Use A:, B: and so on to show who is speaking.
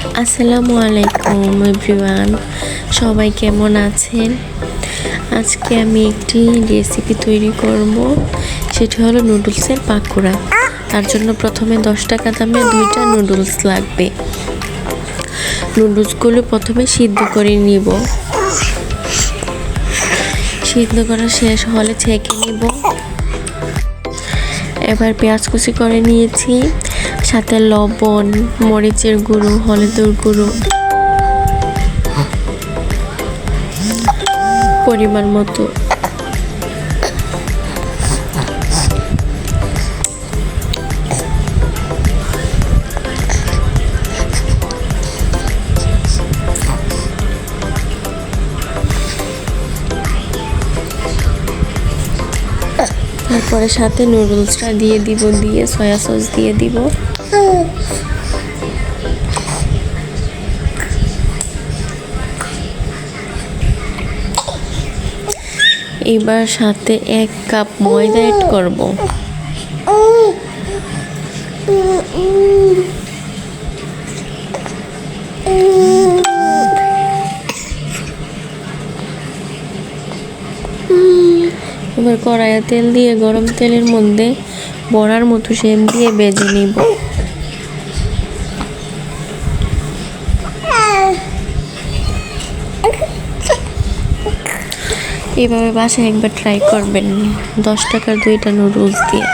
A: আসসালামু আলাইকুম, এভরিওয়ান। সবাই কেমন আছেন? আজকে আমি একটি রেসিপি তৈরি করব। সেটি হলো নুডলসের পাকোড়া। তার জন্য প্রথমে দশ টাকা দামের দুইটা নুডলস লাগবে। নুডলসগুলো প্রথমে সিদ্ধ করে নিব। সিদ্ধ করা শেষ হলে ছেঁকে নিব। এবার পেঁয়াজ কুচি করে নিয়েছি। সাথে লবণ মরিচের গুঁড়ো হলুদের গুঁড়ো। পরিমাণ মতো। তারপরে সাথে নুডলসটা দিয়ে দিব, দিয়ে সয়া সস দিয়ে দিব। এবার সাথে এক কাপ ময়দা অ্যাড করব। এবার কড়াইয়ে তেল দিয়ে গরম তেলের মধ্যে বড়ার মতো সেম দিয়ে বেজে নিব। এভাবে বাসায় একবার ট্রাই করবেন। দশ টাকার দুইটা নুডলস দিয়ে।